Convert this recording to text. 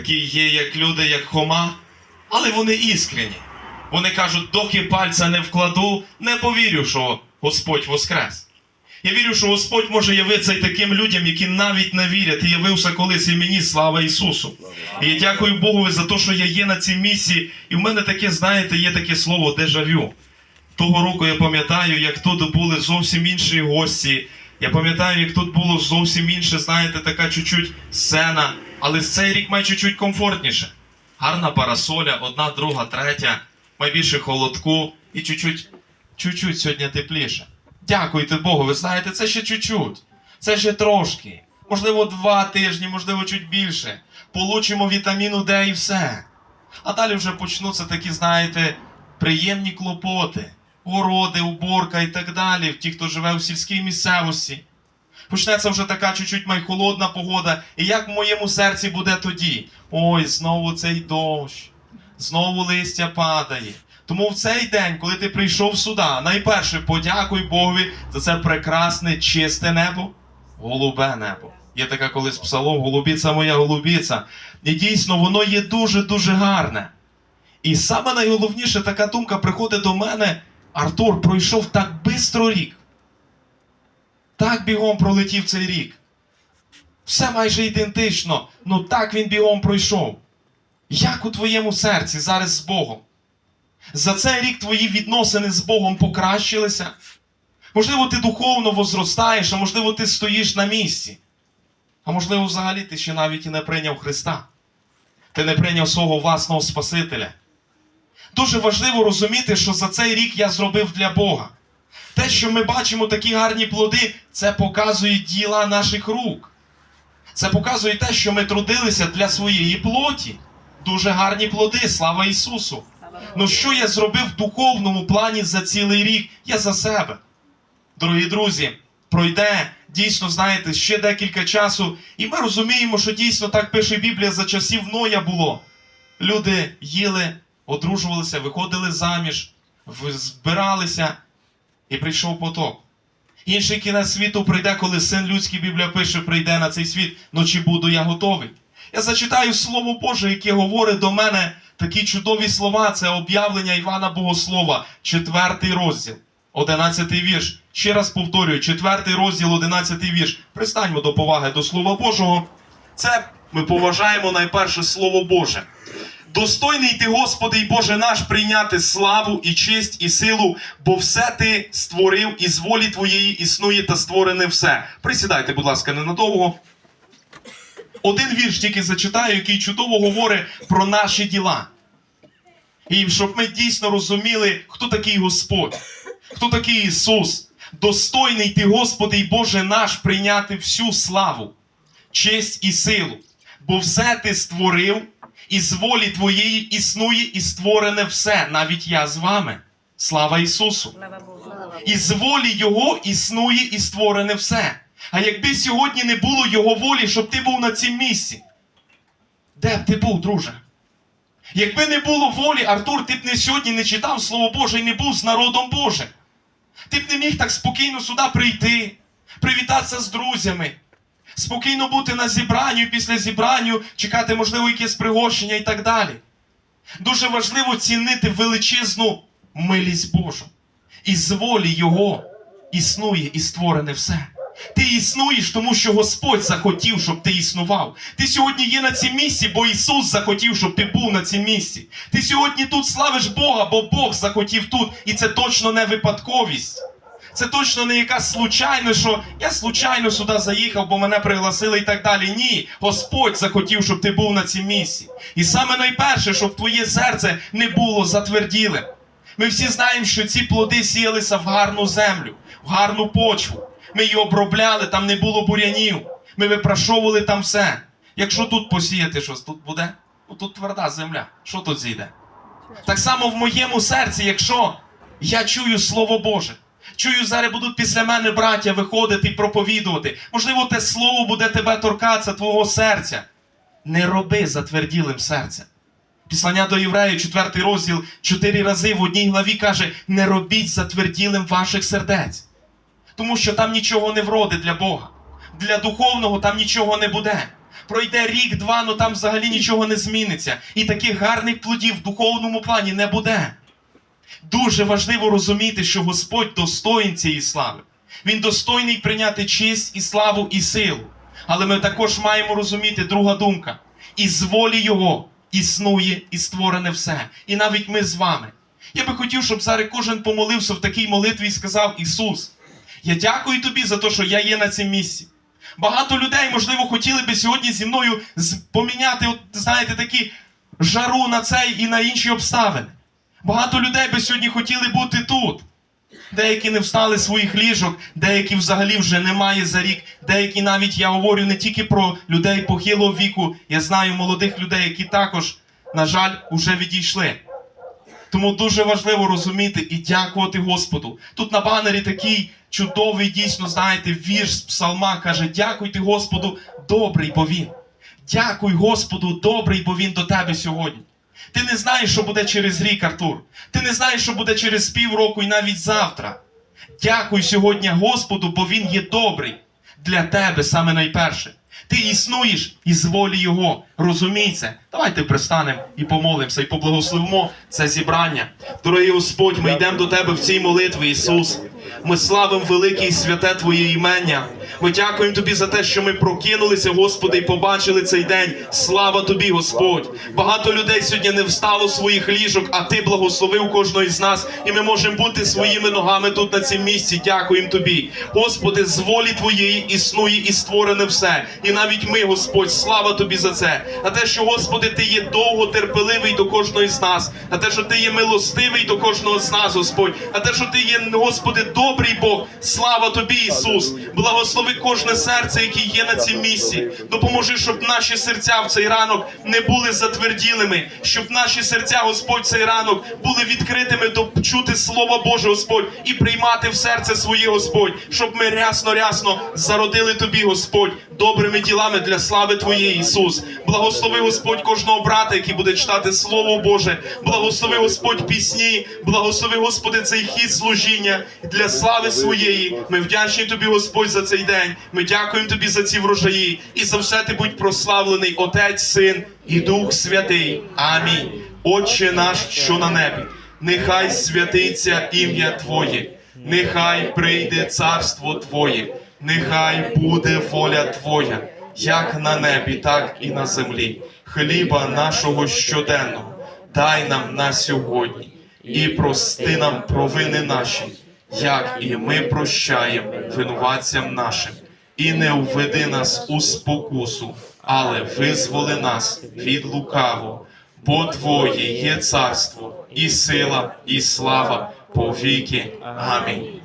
Такі є, як люди, як Хома, але вони іскрені. Вони кажуть, доки пальця не вкладу, не повірю, що Господь воскрес. Я вірю, що Господь може явитися і таким людям, які навіть не вірять, і явився колись і мені, слава Ісусу. І я дякую Богу за те, що я є на цій місці. І в мене таке, знаєте, є таке слово дежавю. Того року я пам'ятаю, як тут були зовсім інші гості. Я пам'ятаю, як тут було зовсім інше, знаєте, така чуть-чуть сцена. Але цей рік має чуть-чуть комфортніше. Гарна парасоля, одна, друга, третя, найбільше холодку і чуть-чуть, чуть-чуть сьогодні тепліше. Дякуйте Богу, ви знаєте, це ще чуть-чуть. Це ще трошки. Можливо, два тижні, можливо, чуть більше. Получимо вітаміну Д і все. А далі вже почнуться такі, знаєте, приємні клопоти, городи, уборка і так далі, ті, хто живе у сільській місцевості. Почнеться вже така чуть-чуть майхолодна погода. І як в моєму серці буде тоді? Ой, знову цей дощ, знову листя падає. Тому в цей день, коли ти прийшов сюди, найперше подякуй Богові за це прекрасне, чисте небо, голубе небо. Є така колись псалом, голубіця моя голубіця. І дійсно, воно є дуже-дуже гарне. І саме найголовніше така думка приходить до мене. Артур пройшов так бистро рік. Так бігом пролетів цей рік. Все майже ідентично, ну так він бігом пройшов. Як у твоєму серці зараз з Богом? За цей рік твої відносини з Богом покращилися? Можливо, ти духовно возростаєш, а можливо, ти стоїш на місці. А можливо, взагалі ти ще навіть і не прийняв Христа. Ти не прийняв свого власного Спасителя. Дуже важливо розуміти, що за цей рік я зробив для Бога. Те, що ми бачимо такі гарні плоди, це показує діла наших рук. Це показує те, що ми трудилися для своєї плоті. Дуже гарні плоди, слава Ісусу. Ну що я зробив в духовному плані за цілий рік? Я за себе. Дорогі друзі, пройде дійсно, знаєте, ще декілька часу, і ми розуміємо, що дійсно так пише Біблія за часів Ноя було. Люди їли, одружувалися, виходили заміж, збиралися, і прийшов потоп. Інший кінець світу прийде, коли син людський Біблія пише, прийде на цей світ, ну чи буду я готовий. Я зачитаю Слово Боже, яке говорить до мене такі чудові слова. Це об'явлення Івана Богослова, четвертий розділ, одинадцятий вірш. Ще раз повторюю, четвертий розділ, одинадцятий вірш. Пристаньмо до поваги до Слова Божого. Це ми поважаємо найперше Слово Боже. Достойний ти, Господи і Боже наш, прийняти славу і честь і силу, бо все ти створив, і з волі твоєї існує та створене все. Присідайте, будь ласка, ненадовго. Один вірш тільки зачитаю, який чудово говорить про наші діла. І щоб ми дійсно розуміли, хто такий Господь, хто такий Ісус. Достойний ти, Господи і Боже наш, прийняти всю славу, честь і силу, бо все ти створив, і з волі твоєї існує і створене все, навіть я з вами. Слава Ісусу! І з волі Його існує і створене все. А якби сьогодні не було Його волі, щоб ти був на цім місці, де б ти був, друже? Якби не було волі, Артур, ти б не сьогодні не читав Слово Боже і не був з народом Божим. Ти б не міг так спокійно сюди прийти, привітатися з друзями, спокійно бути на зібранні, після зібранню, чекати, можливо, якесь пригощення і так далі. Дуже важливо цінити величезну милість Божу. І з волі Його існує і створене все. Ти існуєш, тому що Господь захотів, щоб ти існував. Ти сьогодні є на цім місці, бо Ісус захотів, щоб ти був на цім місці. Ти сьогодні тут славиш Бога, бо Бог захотів тут. І це точно не випадковість. Це точно не якась случайність, що я случайно сюди заїхав, бо мене пригласили і так далі. Ні, Господь захотів, щоб ти був на цім місці. І саме найперше, щоб твоє серце не було затверділим. Ми всі знаємо, що ці плоди сіялися в гарну землю, в гарну почву. Ми її обробляли, там не було бурянів. Ми випрашовували там все. Якщо тут посіяти щось, тут буде? Ну, тут тверда земля. Що тут зійде? Так само в моєму серці, якщо я чую Слово Боже, чую, зараз будуть після мене браття виходити і проповідувати. Можливо, те слово буде тебе торкатися, твого серця. Не роби затверділим серцем. Післання до євреїв, 4 розділ, чотири рази в одній главі каже: не робіть затверділим ваших сердець. Тому що там нічого не вродить для Бога. Для духовного там нічого не буде. пройде рік-два, ну там взагалі нічого не зміниться. І таких гарних плодів в духовному плані не буде. Дуже важливо розуміти, що Господь достоїн цієї слави. Він достойний прийняти честь і славу і силу. Але ми також маємо розуміти друга думка. І з волі Його існує і створене все. І навіть ми з вами. Я би хотів, щоб зараз кожен помолився в такій молитві і сказав: Ісус, я дякую тобі за те, що я є на цьому місці. Багато людей, можливо, хотіли би сьогодні зі мною поміняти, от, знаєте, такі жару на цей і на інші обставини. Багато людей би сьогодні хотіли бути тут. Деякі не встали з своїх ліжок, деякі взагалі вже немає за рік. Деякі навіть я говорю не тільки про людей похилого віку, я знаю молодих людей, які також, на жаль, уже відійшли. Тому дуже важливо розуміти і дякувати Господу. Тут на банері такий чудовий, дійсно, знаєте, вірш з псалма каже: Дякуйте Господу, добрий, бо він. Дякуй Господу, добрий, бо він до тебе сьогодні. Ти не знаєш, що буде через рік, Артур. Ти не знаєш, що буде через півроку і навіть завтра. Дякуй сьогодні Господу, бо Він є добрий для тебе саме найперше. Ти існуєш із волі Його. Розумій. Давайте пристанемо і помолимося, і поблагословимо це зібрання. Дорогий Господь, ми йдемо до Тебе в цій молитві, Ісус. Ми славимо велике і святе Твоє імення. Ми дякуємо Тобі за те, що ми прокинулися, Господи, і побачили цей день. Слава Тобі, Господь! Багато людей сьогодні не встало своїх ліжок, а Ти благословив кожного із нас, і ми можемо бути своїми ногами тут на цьому місці. Дякуємо Тобі. Господи, з волі Твоєї існує і створене все. І навіть ми, Господь, слава Тобі за це. А те, що, Господи, Ти є довго терпеливий до кожного з нас, а те, що Ти є милостивий до кожного з нас, Господь, а те, що Ти є, Господи, добрий Бог. Слава Тобі, Ісус! Благослови кожне серце, яке є на цім місці. Допоможи, щоб наші серця в цей ранок не були затверділими, щоб наші серця, Господь, цей ранок були відкритими до чути Слово Боже, Господь, і приймати в серце своє, Господь, щоб ми рясно-рясно зародили Тобі, Господь, добрими ділами для слави Твоєї, Ісус. Благослови, Господь, кожного брата, який буде читати Слово Боже. Благослови, Господь, пісні, благослови, Господи, цей хід служіння для слави своєї. Ми вдячні Тобі, Господь, за цей день. Ми дякуємо Тобі за ці врожаї. І за все ти будь прославлений, Отець, Син і Дух Святий. Амінь. Отче наш, що на небі, нехай святиться ім'я Твоє, нехай прийде царство Твоє, нехай буде воля Твоя, як на небі, так і на землі. Хліба нашого щоденного дай нам на сьогодні і прости нам провини наші, як і ми прощаємо винуватцям нашим, і не введи нас у спокусу, але визволи нас від лукавого. Бо Твоє є царство, і сила, і слава по віки. Амінь.